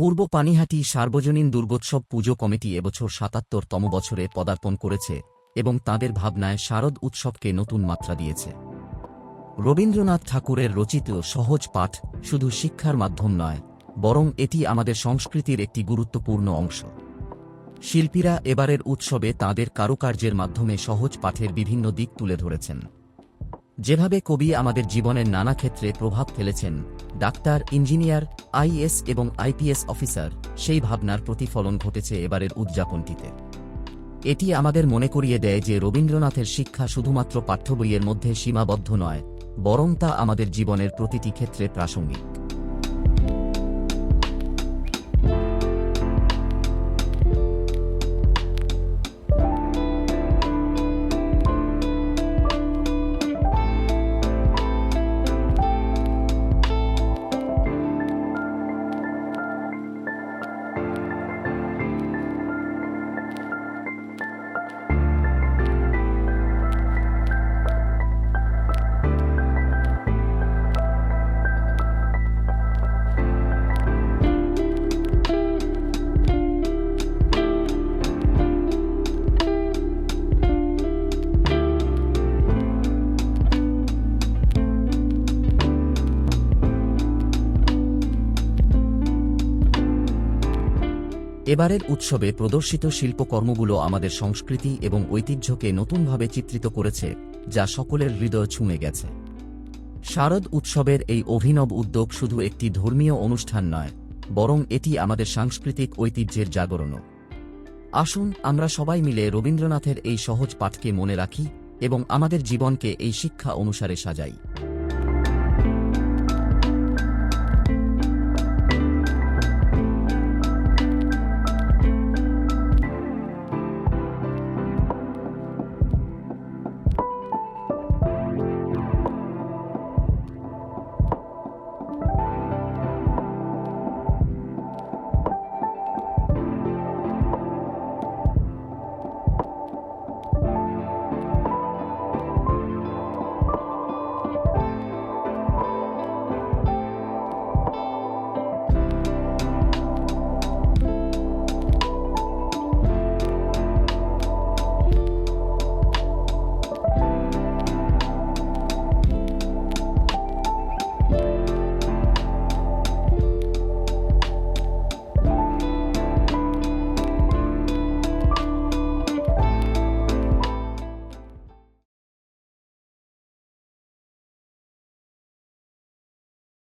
পূর্ব পানিহাটি সার্বজনীন দুর্গোৎসব পুজো কমিটি এবছর সাতাত্তরতম বছরে পদার্পণ করেছে এবং তাদের ভাবনায় শারদ উৎসবকে নতুন মাত্রা দিয়েছে। রবীন্দ্রনাথ ঠাকুরের রচিত সহজ পাঠ শুধু শিক্ষার মাধ্যম নয়, বরং এটি আমাদের সংস্কৃতির একটি গুরুত্বপূর্ণ অংশ। শিল্পীরা এবারের উৎসবে তাঁদের কারুকার্যের মাধ্যমে সহজ পাঠের বিভিন্ন দিক তুলে ধরেছেন। যেভাবে কবি আমাদের জীবনের নানা ক্ষেত্রে প্রভাব ফেলেছেন, ডাক্তার, ইঞ্জিনিয়ার, আইএস এবং আইপিএস অফিসার, সেই ভাবনার প্রতিফলন ঘটেছে এবারের উদযাপনটিতে। এটি আমাদের মনে করিয়ে দেয় যে রবীন্দ্রনাথের শিক্ষা শুধুমাত্র পাঠ্যবইয়ের মধ্যে সীমাবদ্ধ নয়, বরং তা আমাদের জীবনের প্রতিটি ক্ষেত্রে প্রাসঙ্গিক। এবারের উৎসবে প্রদর্শিত শিল্পকর্মগুলো আমাদের সংস্কৃতি এবং ঐতিহ্যকে নতুনভাবে চিত্রিত করেছে, যা সকলের হৃদয় ছুঁয়ে গেছে। শারদ উৎসবের এই অভিনব উদ্যোগ শুধু একটি ধর্মীয় অনুষ্ঠান নয়, বরং এটি আমাদের সাংস্কৃতিক ঐতিহ্যের জাগরণও। আসুন আমরা সবাই মিলে রবীন্দ্রনাথের এই সহজ পাঠকে মনে রাখি এবং আমাদের জীবনকে এই শিক্ষা অনুসারে সাজাই।